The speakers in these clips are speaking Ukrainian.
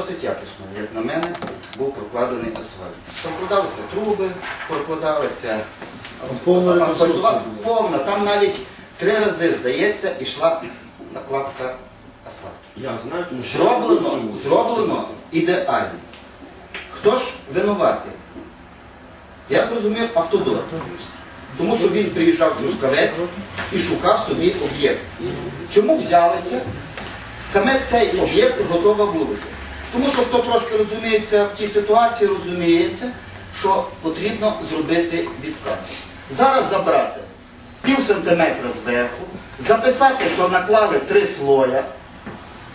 Досить якісно, як на мене, був прокладений асфальт. Прокладалися труби, прокладалися повна асфальтова- повна. Там навіть три рази, здається, йшла накладка асфальту. Я знаю, тому що Зроблено, зроблено ідеально. Хто ж винуватий? Я зрозумів автодор. Тому що він приїжджав в Трускавець і шукав собі об'єкт. Чому взялися? Саме цей об'єкт готова вулиця. Тому що хто трошки розуміється в тій ситуації, розуміється, що потрібно зробити відкат. Зараз забрати пів сантиметра зверху, записати, що наклали три слоя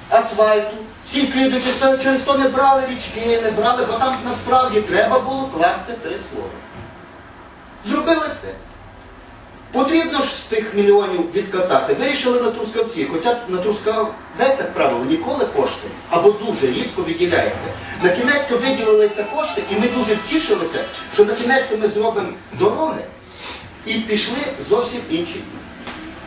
асфальту. Всі слідуючі через то не брали річки, не брали, бо там насправді треба було класти три слої. Зробили це. Потрібно ж з тих мільйонів відкатати. Вирішили на Трускавці, хоча на Трускавець, як правило, ніколи кошти або дуже рідко виділяється. На кінець то виділилися кошти, і ми дуже втішилися, що на кінець ми зробимо дороги і пішли зовсім інші.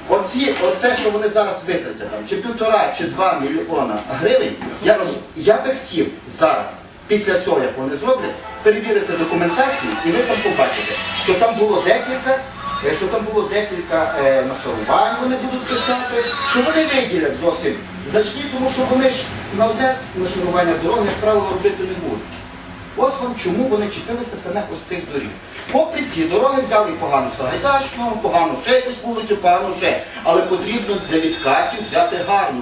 Оці, оце, що вони зараз витратять, чи півтора, чи два мільйона гривень, я, я би хотів зараз, після цього, як вони зроблять, перевірити документацію, і ви там побачите, що там було декілька, що там було декілька е, нашарувань, вони будуть писати, що вони виділять зовсім значні, тому що вони ж на одне нашарування дороги, як правило, робити не будуть. Ось вам чому вони чіпилися саме ось тих доріг. Попри ці дороги взяли і погану Сагайдачну, погану ще якусь вулицю, погану ще. Але потрібно для відкатів взяти гарну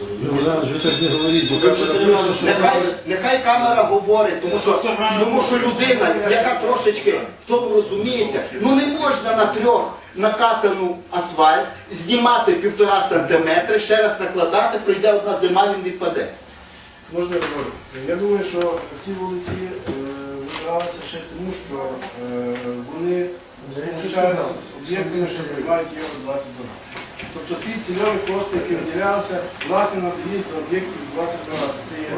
вулицю. розумієте? Юрій так не говоріть, бо камера пише, що Нехай, нехай камера говорить, тому що, тому що людина, яка трошечки в тому розуміється, ну не можна на трьох накатану асфальт знімати півтора сантиметри, ще раз накладати, пройде одна зима, він відпаде. Можна я говорю? Я думаю, що ці вулиці е, вибиралися ще тому, що е, вони зустрічаються з об'єктами, що приймають євро 20 Тобто ці цільові кошти, які виділялися, власне, на доїзд до об'єктів 20 Це є